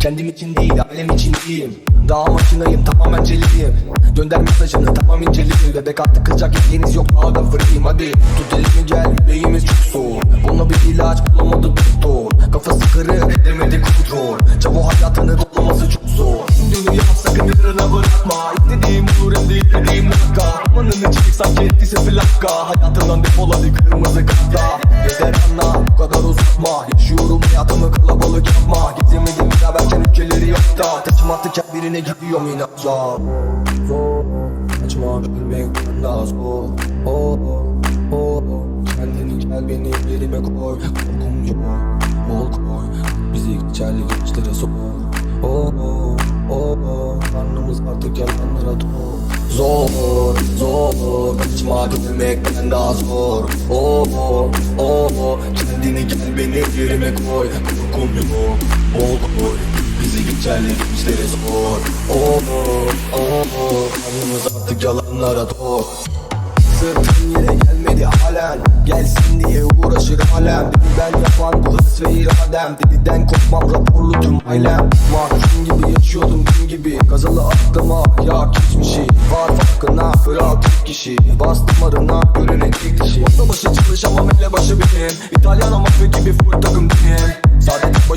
Kendim için değil alem için iyiyim Daha makinayım tamamen celiyim Gönder mesajını tamam inceleyin Bebek artık kızacak yediğiniz yok. Daha da free'yim Hadi. Tut elimi gel yüreğimiz çok soğuk Buna bir ilaç bulamadı doktor. Kafası kırık demedi kontrol. Çabuk hayatını toplaması çok zor. Dünü yap sakın yarına bırakma. İstediğim olur istediğim dakika Manını çek sanki ettiyse plaka. Hayatından defol hadi kırmızı kartla her birine gidiyorum inatla Zor. Açma bilmekten daha zor. Oh oh. Kendini gel beni yerime koy. Korkum yok Bol koy. Bizi geçerli gençlere sor. Oh oh oh. Karnımız artık yalanlara doğru Zor, zor. Kaçma gülmekten daha zor. Oh, oh, oh. Kendini gel beni yerime koy. Korkum yok, bol koy Bizi sor Oh, oh, oh, oh Karnımız artık yalanlara doğru. Sırtın yere gelmedi halen. Gelsin diye uğraşır alem ben yapan bu hırs ve iradem. Deliden kopmam raporlu tüm ailem. Mahkum gibi yaşıyordum gün gibi. Kazılı aklıma ya geçmişi. Var farkına kral tek kişi. Bastım arına görünen tek kişi Masa başı çalışamam elle başı benim. İtalyan mafya gibi full takım benim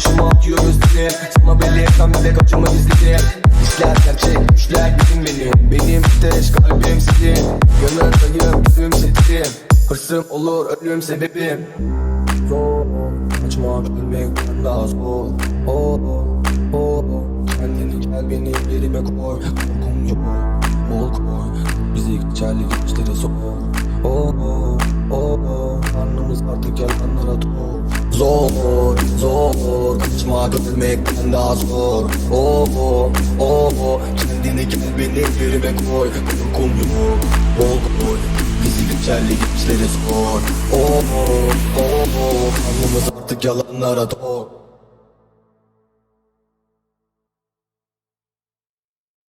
başıma atıyor gözlerim Sana belli etmem bile kaçımı izledim İşler gerçek güçler bizim benim Benim ateş kalbim senin. Yanındayım gülümsedirim Hırsım olur ölüm sebebim Zor Kaçmak ölmekten daha zor. Oh oh. Kendini gel beni yerime koy. Korkum yok Bol koy. Bizi geçerli gençlere sor Oh oh oh. Karnımız artık yalanlara doğru Zor, zor Kaçmak ölmekten daha zor. Oh oh oh oh. Kendini gel beni yerime koy. Korkum yok Bol koy. Bizi geçerli gençlere sor Oh oh oh Karnımız artık yalanlara doğru